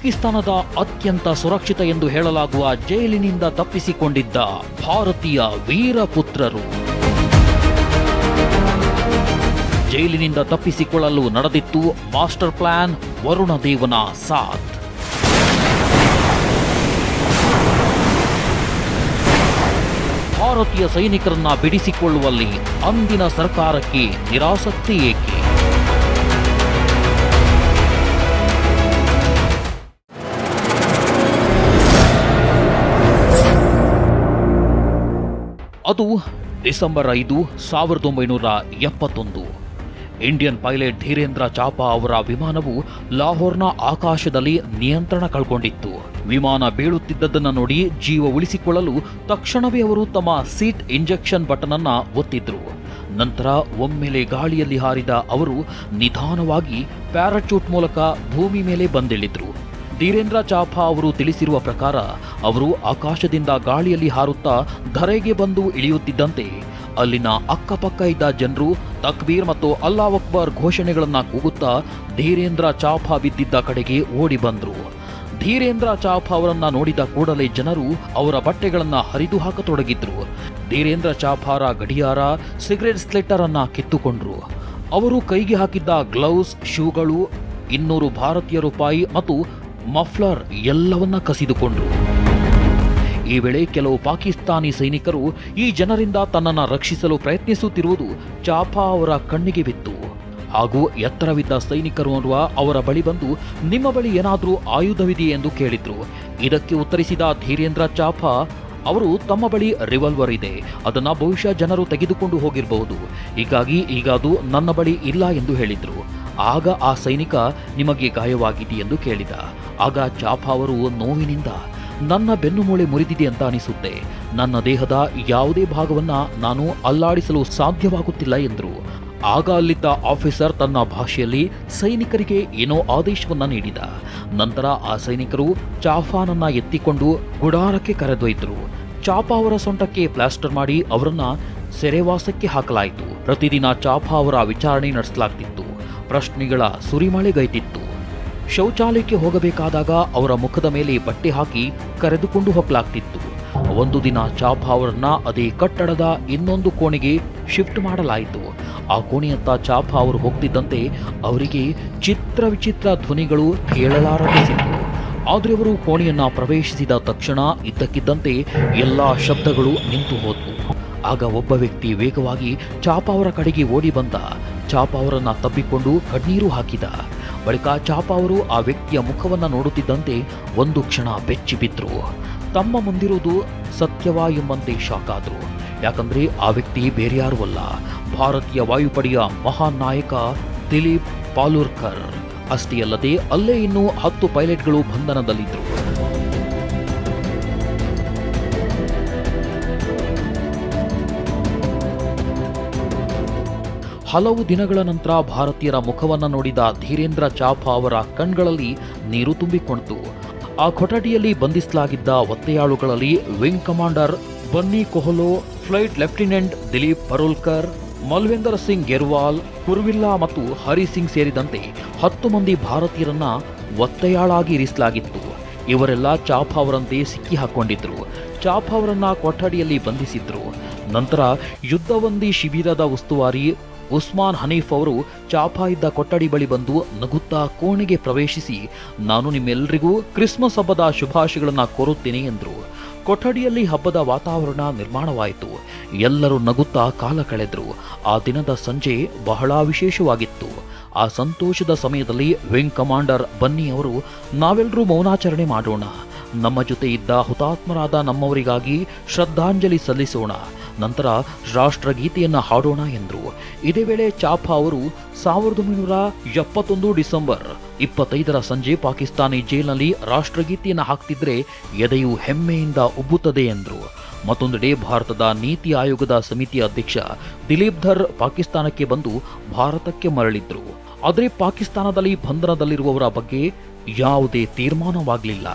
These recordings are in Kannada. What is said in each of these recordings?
ಪಾಕಿಸ್ತಾನದ ಅತ್ಯಂತ ಸುರಕ್ಷಿತ ಎಂದು ಹೇಳಲಾಗುವ ಜೈಲಿನಿಂದ ತಪ್ಪಿಸಿಕೊಂಡಿದ್ದ ಭಾರತೀಯ ವೀರಪುತ್ರರು. ಜೈಲಿನಿಂದ ತಪ್ಪಿಸಿಕೊಳ್ಳಲು ನಡೆದಿತ್ತು ಮಾಸ್ಟರ್ ಪ್ಲಾನ್ ವರುಣದೇವನ ಸಾಥ್. ಭಾರತೀಯ ಸೈನಿಕರನ್ನ ಬಿಡಿಸಿಕೊಳ್ಳುವಲ್ಲಿ ಅಂದಿನ ಸರ್ಕಾರಕ್ಕೆ ನಿರಾಸಕ್ತಿ ಏಕೆ? ಅದು ಡಿಸೆಂಬರ್ ಐದು, ಸಾವಿರದ ಒಂಬೈನೂರ ಎಪ್ಪತ್ತೊಂದು. ಇಂಡಿಯನ್ ಪೈಲಟ್ ಧೀರೇಂದ್ರ ಚಾಪಾ ಅವರ ವಿಮಾನವು ಲಾಹೋರ್ನ ಆಕಾಶದಲ್ಲಿ ನಿಯಂತ್ರಣ ಕಳ್ಕೊಂಡಿತ್ತು. ವಿಮಾನ ಬೀಳುತ್ತಿದ್ದದನ್ನು ನೋಡಿ ಜೀವ ಉಳಿಸಿಕೊಳ್ಳಲು ತಕ್ಷಣವೇ ಅವರು ತಮ್ಮ ಸೀಟ್ ಇಂಜೆಕ್ಷನ್ ಬಟನ್ ಅನ್ನ ಒತ್ತಿದ್ರು. ನಂತರ ಒಮ್ಮೆಲೆ ಗಾಳಿಯಲ್ಲಿ ಹಾರಿದ ಅವರು ನಿಧಾನವಾಗಿ ಪ್ಯಾರಾಚೂಟ್ ಮೂಲಕ ಭೂಮಿ ಮೇಲೆ ಬಂದಿಳಿದ್ರು. ಧೀರೇಂದ್ರ ಚಾಫಾ ಅವರು ತಿಳಿಸಿರುವ ಪ್ರಕಾರ, ಅವರು ಆಕಾಶದಿಂದ ಗಾಳಿಯಲ್ಲಿ ಹಾರುತ್ತಾ ಧರೆಗೆ ಬಂದು ಇಳಿಯುತ್ತಿದ್ದಂತೆ, ಅಲ್ಲಿನ ಅಕ್ಕಪಕ್ಕ ಇದ್ದ ಜನರು ತಕ್ಬೀರ್ ಮತ್ತು ಅಲ್ಲಾ ಅಕ್ಬರ್ ಘೋಷಣೆಗಳನ್ನು ಕೂಗುತ್ತಾ ಧೀರೇಂದ್ರ ಚಾಫಾ ಬಿದ್ದಿದ್ದ ಕಡೆಗೆ ಓಡಿ ಬಂದರು. ಧೀರೇಂದ್ರ ಚಾಫಾ ಅವರನ್ನ ನೋಡಿದ ಕೂಡಲೇ ಜನರು ಅವರ ಬಟ್ಟೆಗಳನ್ನ ಹರಿದು ಹಾಕತೊಡಗಿದ್ರು. ಧೀರೇಂದ್ರ ಚಾಫಾರ ಗಡಿಯಾರ ಸಿಗರೆಟ್ ಸ್ಲೆಟರ್ ಅನ್ನ ಕಿತ್ತುಕೊಂಡ್ರು. ಅವರು ಕೈಗೆ ಹಾಕಿದ್ದ ಗ್ಲೌಸ್, ಶೂಗಳು, ಇನ್ನೂರು ಭಾರತೀಯ ರೂಪಾಯಿ ಮತ್ತು ಮಫ್ಲರ್ ಎಲ್ಲವನ್ನ ಕಸಿದುಕೊಂಡ್ರು. ಈ ವೇಳೆ ಕೆಲವು ಪಾಕಿಸ್ತಾನಿ ಸೈನಿಕರು ಈ ಜನರಿಂದ ತನ್ನನ್ನು ರಕ್ಷಿಸಲು ಪ್ರಯತ್ನಿಸುತ್ತಿರುವುದು ಚಾಪಾ ಅವರ ಕಣ್ಣಿಗೆ ಬಿತ್ತು. ಹಾಗೂ ಎತ್ತರವಿದ್ದ ಸೈನಿಕರು ಅನ್ನುವ ಅವರ ಬಳಿ ಬಂದು, ನಿಮ್ಮ ಬಳಿ ಏನಾದರೂ ಆಯುಧವಿದೆಯೇ ಎಂದು ಕೇಳಿದ್ರು. ಇದಕ್ಕೆ ಉತ್ತರಿಸಿದ ಧೀರೇಂದ್ರ ಚಾಪಾ ಅವರು ತಮ್ಮ ಬಳಿ ರಿವಾಲ್ವರ್ ಇದೆ. ಅದನ್ನ ಬಹುಶಃ ಜನರು ತೆಗೆದುಕೊಂಡು ಹೋಗಿರಬಹುದು. ಹೀಗಾಗಿ ಈಗ ಅದು ನನ್ನ ಬಳಿ ಇಲ್ಲ ಎಂದು ಹೇಳಿದ್ರು. ಆಗ ಆ ಸೈನಿಕ, ನಿಮಗೆ ಗಾಯವಾಗಿದೆ ಎಂದು ಕೇಳಿದ. ಆಗ ಚಾಪ ಅವರು ನೋವಿನಿಂದ ನನ್ನ ಬೆನ್ನುಮೂಳೆ ಮುರಿದಿದೆ ಅಂತ ಅನಿಸುತ್ತೆ. ನನ್ನ ದೇಹದ ಯಾವುದೇ ಭಾಗವನ್ನ ನಾನು ಅಲ್ಲಾಡಿಸಲು ಸಾಧ್ಯವಾಗುತ್ತಿಲ್ಲ ಎಂದರು. ಆಗ ಅಲ್ಲಿದ್ದ ಆಫೀಸರ್ ತನ್ನ ಭಾಷೆಯಲ್ಲಿ ಸೈನಿಕರಿಗೆ ಏನೋ ಆದೇಶವನ್ನ ನೀಡಿದ. ನಂತರ ಆ ಸೈನಿಕರು ಚಾಫಾನನ್ನ ಎತ್ತಿಕೊಂಡು ಗುಡಾರಕ್ಕೆ ಕರೆದೊಯ್ದರು. ಚಾಪಾ ಅವರ ಸೊಂಟಕ್ಕೆ ಪ್ಲಾಸ್ಟರ್ ಮಾಡಿ ಅವರನ್ನ ಸೆರೆವಾಸಕ್ಕೆ ಹಾಕಲಾಯಿತು. ಪ್ರತಿದಿನ ಚಾಫಾ ಅವರ ವಿಚಾರಣೆ ನಡೆಸಲಾಗ್ತಿತ್ತು. ಪ್ರಶ್ನೆಗಳ ಸುರಿಮಳೆಗೈತಿತ್ತು. ಶೌಚಾಲಯಕ್ಕೆ ಹೋಗಬೇಕಾದಾಗ ಅವರ ಮುಖದ ಮೇಲೆ ಬಟ್ಟೆ ಹಾಕಿ ಕರೆದುಕೊಂಡು ಹೋಗಲಾಗ್ತಿತ್ತು. ಒಂದು ದಿನ ಚಾಪಾ ಅವರನ್ನ ಅದೇ ಕಟ್ಟಡದ ಇನ್ನೊಂದು ಕೋಣೆಗೆ ಶಿಫ್ಟ್ ಮಾಡಲಾಯಿತು. ಆ ಕೋಣೆಯತ್ತ ಚಾಪಾ ಅವರು ಹೋಗ್ತಿದ್ದಂತೆ ಅವರಿಗೆ ಚಿತ್ರ ವಿಚಿತ್ರ ಧ್ವನಿಗಳು ಕೇಳಲಾರಂಭಿಸಿತು ಆದರೆ ಅವರು ಕೋಣೆಯನ್ನ ಪ್ರವೇಶಿಸಿದ ತಕ್ಷಣ ಇದ್ದಕ್ಕಿದ್ದಂತೆ ಎಲ್ಲಾ ಶಬ್ದಗಳು ನಿಂತು ಹೋದವು. ಆಗ ಒಬ್ಬ ವ್ಯಕ್ತಿ ವೇಗವಾಗಿ ಚಾಪಾ ಅವರ ಕಡೆಗೆ ಓಡಿ ಬಂದ. ಚಾಪಾ ಅವರನ್ನ ತಬ್ಬಿಕೊಂಡು ಕಣ್ಣೀರು ಹಾಕಿದ. ಬಳಿಕ ಚಾಪಾ ಅವರು ಆ ವ್ಯಕ್ತಿಯ ಮುಖವನ್ನು ನೋಡುತ್ತಿದ್ದಂತೆ ಒಂದು ಕ್ಷಣ ಬೆಚ್ಚಿ ಬಿದ್ರು. ತಮ್ಮ ಮುಂದಿರುವುದು ಸತ್ಯವಾ ಎಂಬಂತೆ ಶಾಕ್ ಆದರು ಯಾಕಂದ್ರೆ ಆ ವ್ಯಕ್ತಿ ಬೇರ್ಯಾರೂ ಅಲ್ಲ. ಭಾರತೀಯ ವಾಯುಪಡೆಯ ಮಹಾನ್ ನಾಯಕ ದಿಲೀಪ್ ಪಾಲೂರ್ಕರ್. ಅಷ್ಟೇ ಅಲ್ಲದೆ ಅಲ್ಲೇ ಇನ್ನೂ ಹತ್ತು ಪೈಲಟ್ಗಳು ಬಂಧನದಲ್ಲಿದ್ದರು ಹಲವು ದಿನಗಳ ನಂತರ ಭಾರತೀಯರ ಮುಖವನ್ನು ನೋಡಿದ ಧೀರೇಂದ್ರ ಚಾಪಾ ಅವರ ಕಣ್ಗಳಲ್ಲಿ ನೀರು ತುಂಬಿಕೊಂಡಿತು ಆ ಕೊಠಡಿಯಲ್ಲಿ ಬಂಧಿಸಲಾಗಿದ್ದ ಒತ್ತೆಯಾಳುಗಳಲ್ಲಿ wing commander Bunny Coelho, flight lieutenant Dilip Parolkar, Malvinder Singh Grewal, Kuruvilla ಮತ್ತು ಹರಿ ಸಿಂಗ್ ಸೇರಿದಂತೆ ಹತ್ತು ಮಂದಿ ಭಾರತೀಯರನ್ನ ಒತ್ತೆಯಾಳಾಗಿ ಇರಿಸಲಾಗಿತ್ತು. ಇವರೆಲ್ಲ ಚಾಪಾ ಅವರಂತೆ ಸಿಕ್ಕಿ ಹಾಕೊಂಡಿದ್ರು. ಚಾಪಾ ಅವರನ್ನ ಕೊಠಡಿಯಲ್ಲಿ ಬಂಧಿಸಿದ್ರು. ನಂತರ ಯುದ್ಧವಂದಿ ಶಿಬಿರದ ಉಸ್ತುವಾರಿ ಉಸ್ಮಾನ್ ಹನೀಫ್ ಅವರು ಚಾಪಾ ಇದ್ದ ಕೊಠಡಿ ಬಳಿ ಬಂದು ನಗುತ್ತಾ ಕೋಣೆಗೆ ಪ್ರವೇಶಿಸಿ, ನಾನು ನಿಮ್ಮೆಲ್ಲರಿಗೂ ಕ್ರಿಸ್ಮಸ್ ಹಬ್ಬದ ಶುಭಾಶಯಗಳನ್ನು ಕೋರುತ್ತೇನೆ ಎಂದರು. ಕೊಠಡಿಯಲ್ಲಿ ಹಬ್ಬದ ವಾತಾವರಣ ನಿರ್ಮಾಣವಾಯಿತು. ಎಲ್ಲರೂ ನಗುತ್ತಾ ಕಾಲ ಕಳೆದರು. ಆ ದಿನದ ಸಂಜೆ ಬಹಳ ವಿಶೇಷವಾಗಿತ್ತು. ಆ ಸಂತೋಷದ ಸಮಯದಲ್ಲಿ ವಿಂಗ್ ಕಮಾಂಡರ್ ಬನ್ನಿ ಅವರು ನಾವೆಲ್ಲರೂ ಮೌನಾಚರಣೆ ಮಾಡೋಣ. ನಮ್ಮ ಜೊತೆ ಇದ್ದ ಹುತಾತ್ಮರಾದ ನಮ್ಮವರಿಗಾಗಿ ಶ್ರದ್ಧಾಂಜಲಿ ಸಲ್ಲಿಸೋಣ. ನಂತರ ರಾಷ್ಟ್ರಗೀತೆಯನ್ನು ಹಾಡೋಣ ಎಂದರು. ಇದೇ ವೇಳೆ ಚಾಪಾ ಅವರು ಸಾವಿರದ ಒಂಬೈನೂರ ಎಪ್ಪತ್ತೊಂದು ಡಿಸೆಂಬರ್ ಇಪ್ಪತ್ತೈದರ ಸಂಜೆ ಪಾಕಿಸ್ತಾನಿ ಜೈಲಿನಲ್ಲಿ ರಾಷ್ಟ್ರಗೀತೆಯನ್ನು ಹಾಕ್ತಿದ್ರೆ ಎದೆಯು ಹೆಮ್ಮೆಯಿಂದ ಉಬ್ಬುತ್ತದೆ ಎಂದರು. ಮತ್ತೊಂದೆಡೆ ಭಾರತದ ನೀತಿ ಆಯೋಗದ ಸಮಿತಿ ಅಧ್ಯಕ್ಷ ದಿಲೀಪ್ ಧರ್ ಪಾಕಿಸ್ತಾನಕ್ಕೆ ಬಂದು ಭಾರತಕ್ಕೆ ಮರಳಿದ್ರು. ಆದರೆ ಪಾಕಿಸ್ತಾನದಲ್ಲಿ ಬಂಧನದಲ್ಲಿರುವವರ ಬಗ್ಗೆ ಯಾವುದೇ ತೀರ್ಮಾನವಾಗಲಿಲ್ಲ.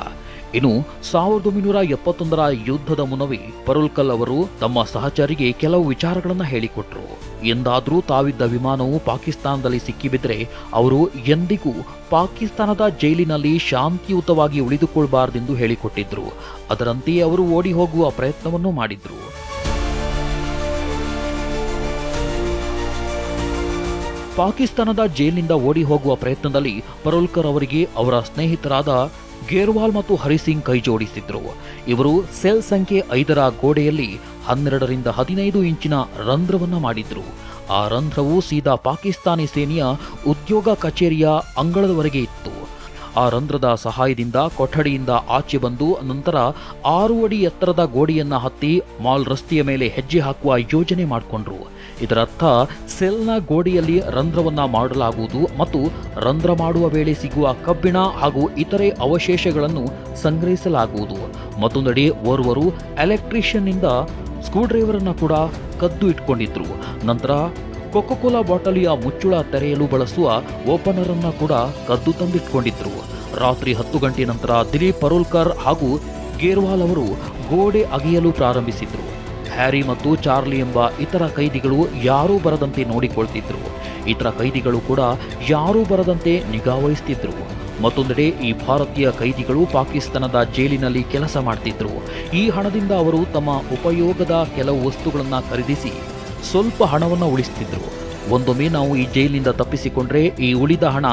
ಇನ್ನು ಸಾವಿರದ ಒಂಬೈನೂರ ಎಪ್ಪತ್ತೊಂದರ ಯುದ್ಧದ ಮುನವಿ ಪರುಲ್ಕಲ್ ಅವರು ತಮ್ಮ ಸಹಚರಿಗೆ ಕೆಲವು ವಿಚಾರಗಳನ್ನು ಹೇಳಿಕೊಟ್ರು. ಎಂದಾದರೂ ತಾವಿದ್ದ ವಿಮಾನವು ಪಾಕಿಸ್ತಾನದಲ್ಲಿ ಸಿಕ್ಕಿಬಿದ್ದರೆ ಅವರು ಎಂದಿಗೂ ಪಾಕಿಸ್ತಾನದ ಜೈಲಿನಲ್ಲಿ ಶಾಂತಿಯುತವಾಗಿ ಉಳಿದುಕೊಳ್ಬಾರ್ದೆಂದು ಹೇಳಿಕೊಟ್ಟಿದ್ರು. ಅದರಂತೆಯೇ ಅವರು ಓಡಿ ಹೋಗುವ ಪ್ರಯತ್ನವನ್ನು ಮಾಡಿದ್ರು. ಪಾಕಿಸ್ತಾನದ ಜೈಲಿನಿಂದ ಓಡಿ ಹೋಗುವ ಪ್ರಯತ್ನದಲ್ಲಿ ಪರೋಲ್ಕರ್ ಅವರಿಗೆ ಅವರ ಸ್ನೇಹಿತರಾದ ಗೇರ್ವಾಲ್ ಮತ್ತು ಹರಿಸಿಂಗ್ ಕೈ ಜೋಡಿಸಿದ್ರು. ಇವರು ಸೆಲ್ ಸಂಖ್ಯೆ ಐದರ ಗೋಡೆಯಲ್ಲಿ ಹನ್ನೆರಡರಿಂದ ಹದಿನೈದು ಇಂಚಿನ ರಂಧ್ರವನ್ನು ಮಾಡಿದ್ರು. ಆ ರಂಧ್ರವು ಸೀದಾ ಪಾಕಿಸ್ತಾನಿ ಸೇನೆಯ ಉದ್ಯೋಗ ಕಚೇರಿಯ ಅಂಗಳದವರೆಗೆ ಇತ್ತು. ಆ ರಂಧ್ರದ ಸಹಾಯದಿಂದ ಕೊಠಡಿಯಿಂದ ಆಚೆ ಬಂದು ನಂತರ ಆರು ಅಡಿ ಎತ್ತರದ ಗೋಡೆಯನ್ನ ಹತ್ತಿ ಮಾಲ್ ರಸ್ತೆಯ ಮೇಲೆ ಹೆಜ್ಜೆ ಹಾಕುವ ಯೋಜನೆ ಮಾಡಿಕೊಂಡ್ರು. ಇದರರ್ಥ ಸೆಲ್ನ ಗೋಡೆಯಲ್ಲಿ ರಂಧ್ರವನ್ನ ಮಾಡಲಾಗುವುದು ಮತ್ತು ರಂಧ್ರ ಮಾಡುವ ವೇಳೆ ಸಿಗುವ ಕಬ್ಬಿಣ ಹಾಗೂ ಇತರೆ ಅವಶೇಷಗಳನ್ನು ಸಂಗ್ರಹಿಸಲಾಗುವುದು. ಮತ್ತೊಂದೆಡೆ ಓರ್ವರು ಎಲೆಕ್ಟ್ರಿಷಿಯನ್ನಿಂದ ಸ್ಕ್ರೂ ಡ್ರೈವರನ್ನು ಕೂಡ ಕದ್ದು ಇಟ್ಕೊಂಡಿದ್ರು. ನಂತರ ಕೊಕೊಕೋಲಾ ಬಾಟಲಿಯ ಮುಚ್ಚುಳ ತೆರೆಯಲು ಬಳಸುವ ಓಪನರ್ ಅನ್ನ ಕೂಡ ಕದ್ದು ತಂದಿಟ್ಕೊಂಡಿದ್ರು. ರಾತ್ರಿ ಹತ್ತು ಗಂಟೆ ನಂತರ ದಿಲೀಪ್ ಪರೋಲ್ಕರ್ ಹಾಗೂ ಗೇರ್ವಾಲ್ ಅವರು ಗೋಡೆ ಅಗೆಯಲು ಪ್ರಾರಂಭಿಸಿದ್ರು. ಹ್ಯಾರಿ ಮತ್ತು ಚಾರ್ಲಿ ಎಂಬ ಇತರ ಕೈದಿಗಳು ಯಾರೂ ಬರದಂತೆ ನೋಡಿಕೊಳ್ತಿದ್ರು. ಇತರ ಕೈದಿಗಳು ಕೂಡ ಯಾರೂ ಬರದಂತೆ ನಿಗಾ ವಹಿಸ್ತಿದ್ರು. ಮತ್ತೊಂದೆಡೆ ಈ ಭಾರತೀಯ ಕೈದಿಗಳು ಪಾಕಿಸ್ತಾನದ ಜೈಲಿನಲ್ಲಿ ಕೆಲಸ ಮಾಡ್ತಿದ್ರು. ಈ ಹಣದಿಂದ ಅವರು ತಮ್ಮ ಉಪಯೋಗದ ಕೆಲವು ವಸ್ತುಗಳನ್ನು ಖರೀದಿಸಿ ಸ್ವಲ್ಪ ಹಣವನ್ನು ಉಳಿಸ್ತಿದ್ರು. ಒಂದೊಮ್ಮೆ ನಾವು ಈ ಜೈಲಿನಿಂದ ತಪ್ಪಿಸಿಕೊಂಡ್ರೆ ಈ ಉಳಿದ ಹಣ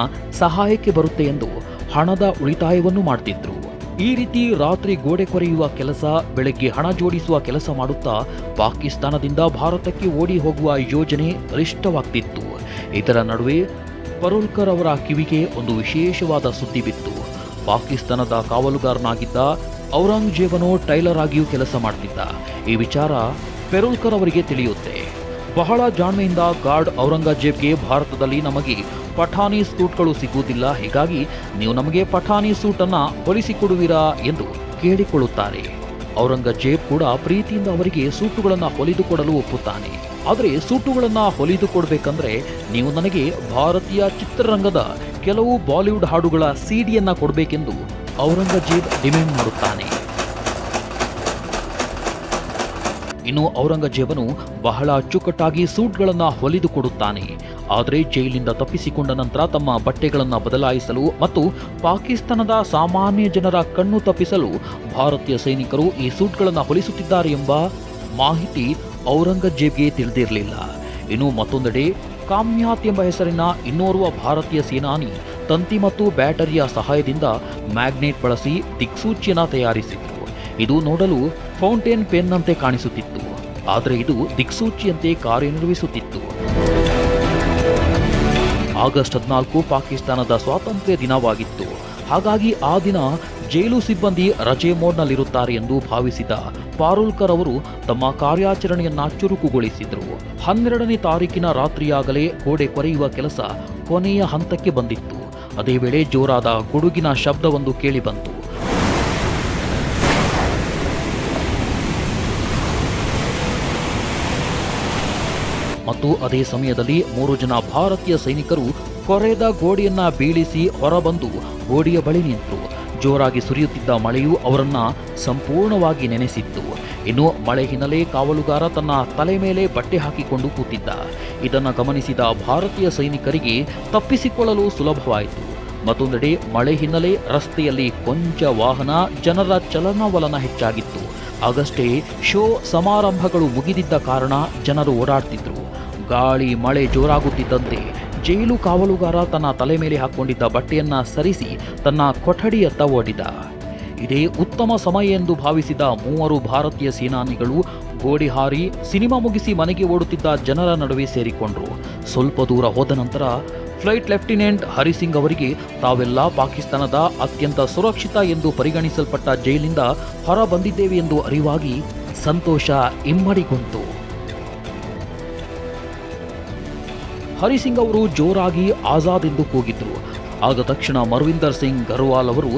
ಸಹಾಯಕ್ಕೆ ಬರುತ್ತೆ ಎಂದು ಹಣದ ಉಳಿತಾಯವನ್ನು ಮಾಡ್ತಿದ್ರು. ಈ ರೀತಿ ರಾತ್ರಿ ಗೋಡೆ ಕೊರೆಯುವ ಕೆಲಸ, ಬೆಳಗ್ಗೆ ಹಣ ಜೋಡಿಸುವ ಕೆಲಸ ಮಾಡುತ್ತಾ ಪಾಕಿಸ್ತಾನದಿಂದ ಭಾರತಕ್ಕೆ ಓಡಿ ಹೋಗುವ ಯೋಜನೆ ಬಲಿಷ್ಠವಾಗ್ತಿತ್ತು. ಇದರ ನಡುವೆ ಪರೋಲ್ಕರ್ ಅವರ ಕಿವಿಗೆ ಒಂದು ವಿಶೇಷವಾದ ಸುದ್ದಿ ಬಿತ್ತು. ಪಾಕಿಸ್ತಾನದ ಕಾವಲುಗಾರನಾಗಿದ್ದ ಔರಂಗಜೇಬನು ಟೈಲರ್ ಆಗಿಯೂ ಕೆಲಸ ಮಾಡ್ತಿದ್ದ. ಈ ವಿಚಾರ ಪೆರೋಲ್ಕರ್ ಅವರಿಗೆ ತಿಳಿಯುತ್ತೆ. ಬಹಳ ಜಾಣ್ಮೆಯಿಂದ ಗಾರ್ಡ್ ಔರಂಗಜೇಬ್ಗೆ ಭಾರತದಲ್ಲಿ ನಮಗೆ ಪಠಾಣಿ ಸೂಟ್ಗಳು ಸಿಗುವುದಿಲ್ಲ. ಹೀಗಾಗಿ ನೀವು ನಮಗೆ ಪಠಾಣಿ ಸೂಟನ್ನು ಹೊಲಿಸಿಕೊಡುವಿರಾ ಎಂದು ಕೇಳಿಕೊಳ್ಳುತ್ತಾರೆ. ಔರಂಗಜೇಬ್ ಕೂಡ ಪ್ರೀತಿಯಿಂದ ಅವರಿಗೆ ಸೂಟುಗಳನ್ನು ಹೊಲಿದುಕೊಡಲು ಒಪ್ಪುತ್ತಾನೆ. ಆದರೆ ಸೂಟುಗಳನ್ನ ಹೊಲಿದುಕೊಡ್ಬೇಕಂದ್ರೆ ನೀವು ನನಗೆ ಭಾರತೀಯ ಚಿತ್ರರಂಗದ ಕೆಲವು ಬಾಲಿವುಡ್ ಹಾಡುಗಳ ಸಿಡಿಯನ್ನ ಕೊಡಬೇಕೆಂದು ಔರಂಗಜೇಬ್ ಡಿಮ್ಯಾಂಡ್ ಮಾಡುತ್ತಾನೆ. ಇನ್ನು ಔರಂಗಜೇಬನು ಬಹಳ ಅಚ್ಚುಕಟ್ಟಾಗಿ ಸೂಟ್ಗಳನ್ನು ಹೊಲಿದುಕೊಡುತ್ತಾನೆ ಆದರೆ ಜೈಲಿಂದ ತಪ್ಪಿಸಿಕೊಂಡ ನಂತರ ತಮ್ಮ ಬಟ್ಟೆಗಳನ್ನು ಬದಲಾಯಿಸಲು ಮತ್ತು ಪಾಕಿಸ್ತಾನದ ಸಾಮಾನ್ಯ ಜನರ ಕಣ್ಣು ತಪ್ಪಿಸಲು ಭಾರತೀಯ ಸೈನಿಕರು ಈ ಸೂಟ್ಗಳನ್ನು ಹೊಲಿಸುತ್ತಿದ್ದಾರೆ ಎಂಬ ಮಾಹಿತಿ ಔರಂಗಜೇಬ್ಗೆ ತಿಳಿದಿರಲಿಲ್ಲ. ಇನ್ನು ಮತ್ತೊಂದೆಡೆ ಕಾಮ್ಯಾತ್ ಎಂಬ ಹೆಸರಿನ ಇನ್ನೋರ್ವ ಭಾರತೀಯ ಸೇನಾನಿ ತಂತಿ ಮತ್ತು ಬ್ಯಾಟರಿಯ ಸಹಾಯದಿಂದ ಮ್ಯಾಗ್ನೆಟ್ ಬಳಸಿ ದಿಕ್ಸೂಚಿಯನ್ನು ತಯಾರಿಸಿದರು. ಇದು ನೋಡಲು ಫೌಂಟೇನ್ ಪೆನ್ನಂತೆ ಕಾಣಿಸುತ್ತಿತ್ತು. ಆದರೆ ಇದು ದಿಕ್ಸೂಚಿಯಂತೆ ಕಾರ್ಯನಿರ್ವಹಿಸುತ್ತಿತ್ತು. ಆಗಸ್ಟ್ ಹದಿನಾಲ್ಕು ಪಾಕಿಸ್ತಾನದ ಸ್ವಾತಂತ್ರ್ಯ ದಿನವಾಗಿತ್ತು. ಹಾಗಾಗಿ ಆ ದಿನ ಜೈಲು ಸಿಬ್ಬಂದಿ ರಜೆ ಮೋಡ್ನಲ್ಲಿರುತ್ತಾರೆ ಎಂದು ಭಾವಿಸಿದ ಪಾರುಲ್ಕರ್ ಅವರು ತಮ್ಮ ಕಾರ್ಯಾಚರಣೆಯನ್ನ ಚುರುಕುಗೊಳಿಸಿದರು. ಹನ್ನೆರಡನೇ ತಾರೀಕಿನ ರಾತ್ರಿಯಾಗಲೇ ಗೋಡೆ ಕೊರೆಯುವ ಕೆಲಸ ಕೊನೆಯ ಹಂತಕ್ಕೆ ಬಂದಿತ್ತು. ಅದೇ ವೇಳೆ ಜೋರಾದ ಗುಡುಗಿನ ಶಬ್ದವೊಂದು ಕೇಳಿಬಂತು. ಮತ್ತು ಅದೇ ಸಮಯದಲ್ಲಿ ಮೂರು ಜನ ಭಾರತೀಯ ಸೈನಿಕರು ಕೊರೆದ ಗೋಡೆಯನ್ನ ಬೀಳಿಸಿ ಹೊರಬಂದು ಗೋಡೆಯ ಬಳಿ ನಿಂತರು ಜೋರಾಗಿ ಸುರಿಯುತ್ತಿದ್ದ ಮಳೆಯು ಅವರನ್ನ ಸಂಪೂರ್ಣವಾಗಿ ನೆನೆಸಿತ್ತು. ಇನ್ನು ಮಳೆ ಹಿನ್ನೆಲೆ ಕಾವಲುಗಾರ ತನ್ನ ತಲೆ ಮೇಲೆ ಬಟ್ಟೆ ಹಾಕಿಕೊಂಡು ಕೂತಿದ್ದ. ಇದನ್ನು ಗಮನಿಸಿದ ಭಾರತೀಯ ಸೈನಿಕರಿಗೆ ತಪ್ಪಿಸಿಕೊಳ್ಳಲು ಸುಲಭವಾಯಿತು. ಮತ್ತೊಂದೆಡೆ ಮಳೆ ಹಿನ್ನೆಲೆ ರಸ್ತೆಯಲ್ಲಿ ಕೊಂಚ ವಾಹನ ಜನರ ಚಲನವಲನ ಹೆಚ್ಚಾಗಿತ್ತು. ಆಗಷ್ಟೇ ಶೋ ಸಮಾರಂಭಗಳು ಮುಗಿದಿದ್ದ ಕಾರಣ ಜನರು ಓಡಾಡ್ತಿದ್ರು. ಗಾಳಿ, ಮಳೆ ಜೋರಾಗುತ್ತಿದ್ದಂತೆ ಜೈಲು ಕಾವಲುಗಾರ ತನ್ನ ತಲೆ ಮೇಲೆ ಹಾಕೊಂಡಿದ್ದ ಬಟ್ಟೆಯನ್ನ ಸರಿಸಿ ತನ್ನ ಕೊಠಡಿಯತ್ತ ಓಡಿದ ಇದೇ ಉತ್ತಮ ಸಮಯ ಎಂದು ಭಾವಿಸಿದ ಮೂವರು ಭಾರತೀಯ ಸೇನಾನಿಗಳು ಗೋಡಿ ಹಾರಿ ಸಿನಿಮಾ ಮುಗಿಸಿ ಮನೆಗೆ ಓಡುತ್ತಿದ್ದ ಜನರ ನಡುವೆ ಸೇರಿಕೊಂಡರು. ಸ್ವಲ್ಪ ದೂರ ಹೋದ ನಂತರ ಫ್ಲೈಟ್ ಲೆಫ್ಟಿನೆಂಟ್ ಹರಿಸಿಂಗ್ ಅವರಿಗೆ ತಾವೆಲ್ಲ ಪಾಕಿಸ್ತಾನದ ಅತ್ಯಂತ ಸುರಕ್ಷಿತ ಎಂದು ಪರಿಗಣಿಸಲ್ಪಟ್ಟ ಜೈಲಿಂದ ಹೊರ ಬಂದಿದ್ದೇವೆ ಎಂದು ಅರಿವಾಗಿ ಸಂತೋಷ ಇಮ್ಮಡಿಗೊಂತು ಹರಿಸಿಂಗ್ ಅವರು ಜೋರಾಗಿ ಆಜಾದ್ ಎಂದು ಕೂಗಿದ್ರು. ಆಗ ತಕ್ಷಣ ಮರವಿಂದರ್ ಸಿಂಗ್ ಗರ್ವಾಲ್ ಅವರು,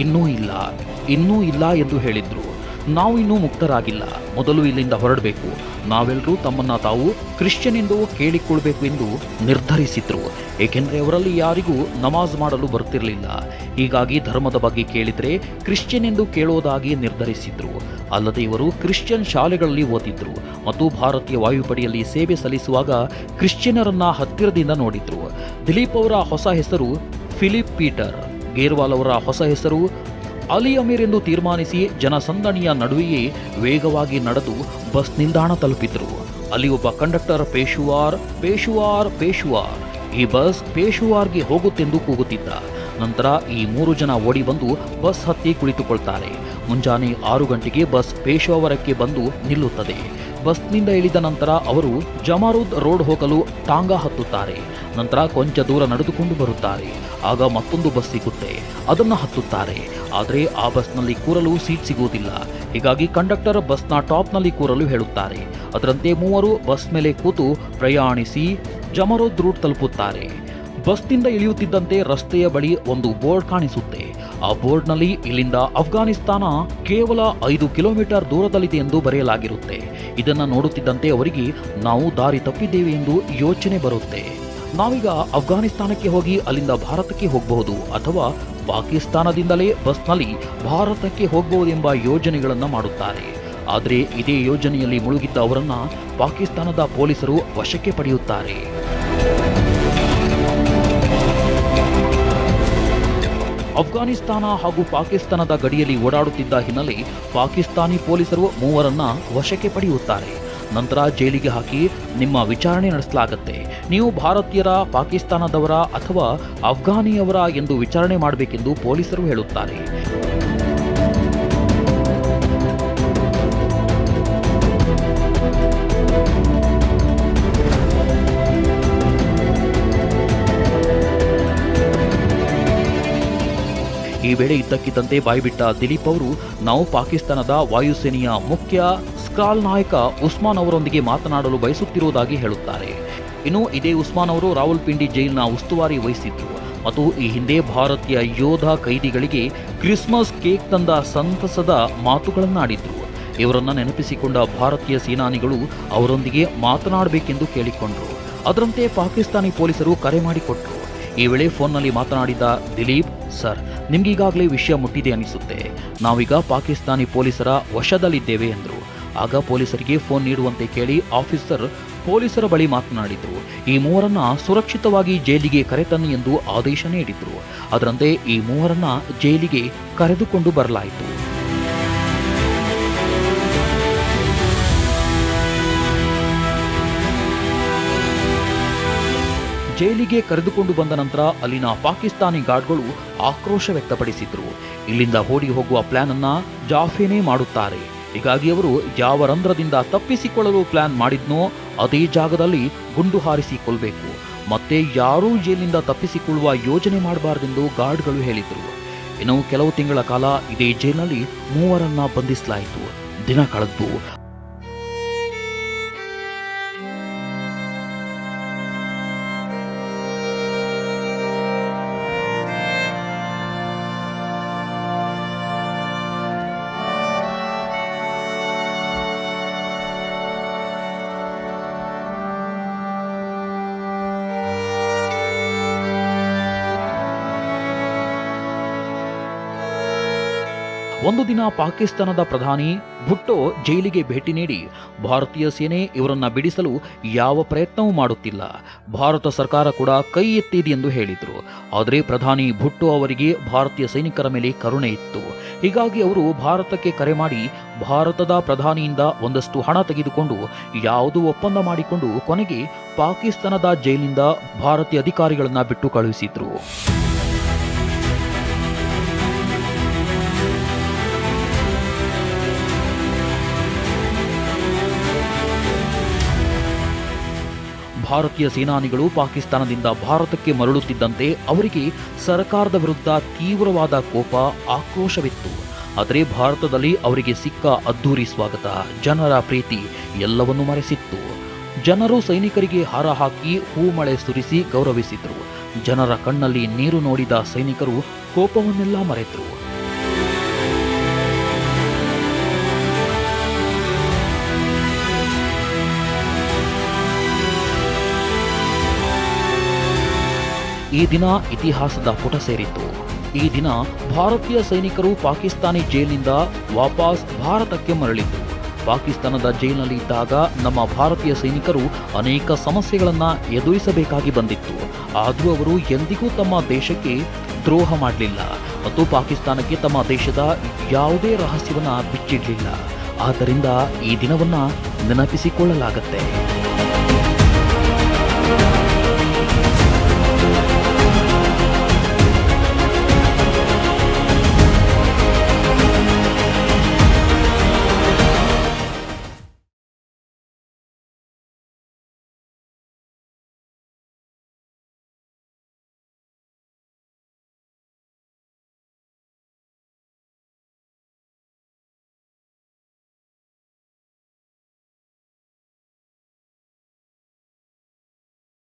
ಇನ್ನೂ ಇಲ್ಲ ಇನ್ನೂ ಇಲ್ಲ ಎಂದು ಹೇಳಿದ್ರು. ನಾವು ಇನ್ನೂ ಮುಕ್ತರಾಗಿಲ್ಲ. ಮೊದಲು ಇಲ್ಲಿಂದ ಹೊರಡಬೇಕು. ನಾವೆಲ್ಲರೂ ತಮ್ಮನ್ನ ತಾವು ಕ್ರಿಶ್ಚಿಯನ್ ಎಂದು ಕೇಳಿಕೊಳ್ಬೇಕು ಎಂದು ನಿರ್ಧರಿಸಿದ್ರು. ಏಕೆಂದರೆ ಅವರಲ್ಲಿ ಯಾರಿಗೂ ನಮಾಜ್ ಮಾಡಲು ಬರ್ತಿರಲಿಲ್ಲ. ಹೀಗಾಗಿ ಧರ್ಮದ ಬಗ್ಗೆ ಕೇಳಿದರೆ ಕ್ರಿಶ್ಚಿಯನ್ ಎಂದು ಕೇಳೋದಾಗಿ ನಿರ್ಧರಿಸಿದ್ರು. ಅಲ್ಲದೆ ಇವರು ಕ್ರಿಶ್ಚಿಯನ್ ಶಾಲೆಗಳಲ್ಲಿ ಓದಿದ್ರು. ಮತ್ತು ಭಾರತೀಯ ವಾಯುಪಡೆಯಲ್ಲಿ ಸೇವೆ ಸಲ್ಲಿಸುವಾಗ ಕ್ರಿಶ್ಚಿಯನರನ್ನ ಹತ್ತಿರದಿಂದ ನೋಡಿದ್ರು. ದಿಲೀಪ್ ಅವರ ಹೊಸ ಹೆಸರು ಫಿಲಿಪ್ ಪೀಟರ್. ಗೇರ್ವಾಲ್ ಅವರ ಹೊಸ ಹೆಸರು ಅಲಿ ಅಮೀರ್ ಎಂದು ತೀರ್ಮಾನಿಸಿ ಜನಸಂದಣಿಯ ನಡುವೆಯೇ ವೇಗವಾಗಿ ನಡೆದು ಬಸ್ ನಿಲ್ದಾಣ ತಲುಪಿದ್ರು. ಅಲ್ಲಿ ಒಬ್ಬ ಕಂಡಕ್ಟರ್ ಪೇಶುವಾರ್ ಪೇಶುವಾರ್ ಪೇಶುವಾರ್. ಈ ಬಸ್ ಪೇಶುವಾರ್ಗೆ ಹೋಗುತ್ತೆಂದು ಕೂಗುತ್ತಿದ್ದ. ನಂತರ ಈ ಮೂರು ಜನ ಓಡಿ ಬಂದು ಬಸ್ ಹತ್ತಿ ಕುಳಿತುಕೊಳ್ತಾರೆ. ಮುಂಜಾನೆ ಆರು ಗಂಟೆಗೆ ಬಸ್ ಪೇಶುವರಕ್ಕೆ ಬಂದು ನಿಲ್ಲುತ್ತದೆ. ಬಸ್ನಿಂದ ಇಳಿದ ನಂತರ ಅವರು ಜಮಾರುದ್ ರೋಡ್ ಹೋಗಲು ಟಾಂಗಾ ಹತ್ತುತ್ತಾರೆ. ನಂತರ ಕೊಂಚ ದೂರ ನಡೆದುಕೊಂಡು ಬರುತ್ತಾರೆ. ಆಗ ಮತ್ತೊಂದು ಬಸ್ ಸಿಗುತ್ತೆ. ಅದನ್ನು ಹತ್ತುತ್ತಾರೆ. ಆದರೆ ಆ ಬಸ್ನಲ್ಲಿ ಕೂರಲು ಸೀಟ್ ಸಿಗುವುದಿಲ್ಲ. ಹೀಗಾಗಿ ಕಂಡಕ್ಟರ್ ಬಸ್ನ ಟಾಪ್ನಲ್ಲಿ ಕೂರಲು ಹೇಳುತ್ತಾರೆ. ಅದರಂತೆ ಮೂವರು ಬಸ್ ಮೇಲೆ ಕೂತು ಪ್ರಯಾಣಿಸಿ ಜಮರೋದ್ ರೂಟ್ ತಲುಪುತ್ತಾರೆ. ಬಸ್ನಿಂದ ಇಳಿಯುತ್ತಿದ್ದಂತೆ ರಸ್ತೆಯ ಬಳಿ ಒಂದು ಬೋರ್ಡ್ ಕಾಣಿಸುತ್ತೆ. ಆ ಬೋರ್ಡ್ನಲ್ಲಿ ಇಲ್ಲಿಂದ ಅಫ್ಘಾನಿಸ್ತಾನ ಕೇವಲ ಐದು ಕಿಲೋಮೀಟರ್ ದೂರದಲ್ಲಿದೆ ಎಂದು ಬರೆಯಲಾಗಿರುತ್ತೆ. ಇದನ್ನ ನೋಡುತ್ತಿದ್ದಂತೆ ಅವರಿಗೆ ನಾವು ದಾರಿ ತಪ್ಪಿದ್ದೇವೆ ಎಂದು ಯೋಚನೆ ಬರುತ್ತೆ. ನಾವೀಗ ಅಫ್ಘಾನಿಸ್ತಾನಕ್ಕೆ ಹೋಗಿ ಅಲ್ಲಿಂದ ಭಾರತಕ್ಕೆ ಹೋಗಬಹುದು ಅಥವಾ ಪಾಕಿಸ್ತಾನದಿಂದಲೇ ಬಸ್ನಲ್ಲಿ ಭಾರತಕ್ಕೆ ಹೋಗಬಹುದೆಂಬ ಯೋಜನೆಗಳನ್ನು ಮಾಡುತ್ತಾರೆ. ಆದರೆ ಇದೇ ಯೋಜನೆಯಲ್ಲಿ ಮುಳುಗಿದ್ದ ಅವರನ್ನು ಪಾಕಿಸ್ತಾನದ ಪೊಲೀಸರು ವಶಕ್ಕೆ ಪಡೆಯುತ್ತಾರೆ. ಅಫ್ಘಾನಿಸ್ತಾನ ಹಾಗೂ ಪಾಕಿಸ್ತಾನದ ಗಡಿಯಲ್ಲಿ ಓಡಾಡುತ್ತಿದ್ದ ಹಿನ್ನೆಲೆ ಪಾಕಿಸ್ತಾನಿ ಪೊಲೀಸರು ಮೂವರನ್ನ ವಶಕ್ಕೆ ಪಡೆಯುತ್ತಾರೆ. ನಂತರ ಜೈಲಿಗೆ ಹಾಕಿ ನಿಮ್ಮ ವಿಚಾರಣೆ ನಡೆಸಲಾಗುತ್ತೆ. ನೀವು ಭಾರತೀಯರ, ಪಾಕಿಸ್ತಾನದವರ ಅಥವಾ ಅಫ್ಘಾನಿಯವರ ಎಂದು ವಿಚಾರಣೆ ಮಾಡಬೇಕೆಂದು ಪೊಲೀಸರು ಹೇಳುತ್ತಾರೆ. ಈ ವೇಳೆ ಇದ್ದಕ್ಕಿದ್ದಂತೆ ಬಾಯ್ಬಿಟ್ಟ ದಿಲೀಪ್ ಅವರು, ನಾವು ಪಾಕಿಸ್ತಾನದ ವಾಯುಸೇನೆಯ ಮುಖ್ಯ ಸ್ಕಾಲ್ ನಾಯಕ ಉಸ್ಮಾನ್ ಅವರೊಂದಿಗೆ ಮಾತನಾಡಲು ಬಯಸುತ್ತಿರುವುದಾಗಿ ಹೇಳುತ್ತಾರೆ. ಇನ್ನು ಇದೇ ಉಸ್ಮಾನ್ ಅವರು ರಾವಲ್ಪಿಂಡಿ ಜೈಲ್ನ ಉಸ್ತುವಾರಿ ವಹಿಸಿದ್ದರು ಮತ್ತು ಈ ಹಿಂದೆ ಭಾರತೀಯ ಯೋಧ ಕೈದಿಗಳಿಗೆ ಕ್ರಿಸ್ಮಸ್ ಕೇಕ್ ತಂದ ಸಂತಸದ ಮಾತುಗಳನ್ನಾಡಿದ್ರು. ಇವರನ್ನ ನೆನಪಿಸಿಕೊಂಡ ಭಾರತೀಯ ಸೇನಾನಿಗಳು ಅವರೊಂದಿಗೆ ಮಾತನಾಡಬೇಕೆಂದು ಕೇಳಿಕೊಂಡರು. ಅದರಂತೆ ಪಾಕಿಸ್ತಾನಿ ಪೊಲೀಸರು ಕರೆ ಮಾಡಿಕೊಟ್ರು. ಈ ವೇಳೆ ಫೋನ್ನಲ್ಲಿ ಮಾತನಾಡಿದ ದಿಲೀಪ್, ಸರ್, ನಿಮ್ಗೀಗಾಗಲೇ ವಿಷಯ ಮುಟ್ಟಿದೆ ಅನಿಸುತ್ತೆ. ನಾವೀಗ ಪಾಕಿಸ್ತಾನಿ ಪೊಲೀಸರ ವಶದಲ್ಲಿದ್ದೇವೆ, ಎಂದರು. ಆಗ ಪೊಲೀಸರಿಗೆ ಫೋನ್ ನೀಡುವಂತೆ ಕೇಳಿ ಆಫೀಸರ್ ಪೊಲೀಸರ ಬಳಿ ಮಾತನಾಡಿದ್ರು. ಈ ಮೂವರನ್ನ ಸುರಕ್ಷಿತವಾಗಿ ಜೈಲಿಗೆ ಕರೆತನ್ನಿ ಎಂದು ಆದೇಶ ನೀಡಿದ್ರು. ಅದರಂತೆ ಈ ಮೂವರನ್ನ ಜೈಲಿಗೆ ಕರೆದುಕೊಂಡು ಬರಲಾಯಿತು. ಜೈಲಿಗೆ ಕರೆದುಕೊಂಡು ಬಂದ ನಂತರ ಅಲ್ಲಿನ ಪಾಕಿಸ್ತಾನಿ ಗಾರ್ಡ್ಗಳು ಆಕ್ರೋಶ ವ್ಯಕ್ತಪಡಿಸಿದ್ರು. ಇಲ್ಲಿಂದ ಓಡಿ ಹೋಗುವ ಪ್ಲಾನ್ ಅನ್ನ ಜಾಫೇನೇ ಮಾಡುತ್ತಾರೆ. ಹೀಗಾಗಿ ಅವರು ಯಾವ ರಂಧ್ರದಿಂದ ತಪ್ಪಿಸಿಕೊಳ್ಳಲು ಪ್ಲಾನ್ ಮಾಡಿದ್ನೋ ಅದೇ ಜಾಗದಲ್ಲಿ ಗುಂಡು ಹಾರಿಸಿಕೊಳ್ಬೇಕು. ಮತ್ತೆ ಯಾರೂ ಜೈಲಿನಿಂದ ತಪ್ಪಿಸಿಕೊಳ್ಳುವ ಯೋಜನೆ ಮಾಡಬಾರದೆಂದು ಗಾರ್ಡ್ಗಳು ಹೇಳಿದ್ರು. ಇನ್ನು ಕೆಲವು ತಿಂಗಳ ಕಾಲ ಇದೇ ಜೈಲಿನಲ್ಲಿ ಮೂವರನ್ನ ಬಂಧಿಸಲಾಯಿತು. ದಿನ ಕಳೆದು ಒಂದು ದಿನ ಪಾಕಿಸ್ತಾನದ ಪ್ರಧಾನಿ ಭುಟ್ಟೋ ಜೈಲಿಗೆ ಭೇಟಿ ನೀಡಿ ಭಾರತೀಯ ಸೇನೆ ಇವರನ್ನ ಬಿಡಿಸಲು ಯಾವ ಪ್ರಯತ್ನವೂ ಮಾಡುತ್ತಿಲ್ಲ. ಭಾರತ ಸರ್ಕಾರ ಕೂಡ ಕೈ ಎತ್ತಿದೆ ಎಂದು ಹೇಳಿದರು. ಆದರೆ ಪ್ರಧಾನಿ ಭುಟ್ಟೋ ಅವರಿಗೆ ಭಾರತೀಯ ಸೈನಿಕರ ಮೇಲೆ ಕರುಣೆ ಇತ್ತು. ಹೀಗಾಗಿ ಅವರು ಭಾರತಕ್ಕೆ ಕರೆ ಮಾಡಿ ಭಾರತದ ಪ್ರಧಾನಿಯಿಂದ ಒಂದಷ್ಟು ಹಣ ತೆಗೆದುಕೊಂಡು ಯಾವುದು ಒಪ್ಪಂದ ಮಾಡಿಕೊಂಡು ಕೊನೆಗೆ ಪಾಕಿಸ್ತಾನದ ಜೈಲಿನಿಂದ ಭಾರತೀಯ ಅಧಿಕಾರಿಗಳನ್ನು ಬಿಟ್ಟು ಕಳುಹಿಸಿದ್ರು. ಭಾರತೀಯ ಸೇನಾನಿಗಳು ಪಾಕಿಸ್ತಾನದಿಂದ ಭಾರತಕ್ಕೆ ಮರಳುತ್ತಿದ್ದಂತೆ ಅವರಿಗೆ ಸರ್ಕಾರದ ವಿರುದ್ಧ ತೀವ್ರವಾದ ಕೋಪ, ಆಕ್ರೋಶವಿತ್ತು. ಆದರೆ ಭಾರತದಲ್ಲಿ ಅವರಿಗೆ ಸಿಕ್ಕ ಅದ್ಧೂರಿ ಸ್ವಾಗತ, ಜನರ ಪ್ರೀತಿ ಎಲ್ಲವನ್ನೂ ಮರೆಸಿತ್ತು. ಜನರು ಸೈನಿಕರಿಗೆ ಹಾರ ಹಾಕಿ ಹೂಮಳೆ ಸುರಿಸಿ ಗೌರವಿಸಿದ್ರು. ಜನರ ಕಣ್ಣಲ್ಲಿ ನೀರು ನೋಡಿದ ಸೈನಿಕರು ಕೋಪವನ್ನೆಲ್ಲ ಮರೆತರು. ಈ ದಿನ ಇತಿಹಾಸದ ಪುಟ ಸೇರಿತ್ತು. ಈ ದಿನ ಭಾರತೀಯ ಸೈನಿಕರು ಪಾಕಿಸ್ತಾನಿ ಜೈಲಿನಿಂದ ವಾಪಸ್ ಭಾರತಕ್ಕೆ ಮರಳಿದ್ದು. ಪಾಕಿಸ್ತಾನದ ಜೈಲಿನಲ್ಲಿ ಇದ್ದಾಗ ನಮ್ಮ ಭಾರತೀಯ ಸೈನಿಕರು ಅನೇಕ ಸಮಸ್ಯೆಗಳನ್ನು ಎದುರಿಸಬೇಕಾಗಿ ಬಂದಿತ್ತು. ಆದರೂ ಅವರು ಎಂದಿಗೂ ತಮ್ಮ ದೇಶಕ್ಕೆ ದ್ರೋಹ ಮಾಡಲಿಲ್ಲ ಮತ್ತು ಪಾಕಿಸ್ತಾನಕ್ಕೆ ತಮ್ಮ ದೇಶದ ಯಾವುದೇ ರಹಸ್ಯವನ್ನು ಬಿಚ್ಚಿಡಲಿಲ್ಲ. ಆದ್ದರಿಂದ ಈ ದಿನವನ್ನು ನೆನಪಿಸಿಕೊಳ್ಳಲಾಗತ್ತೆ.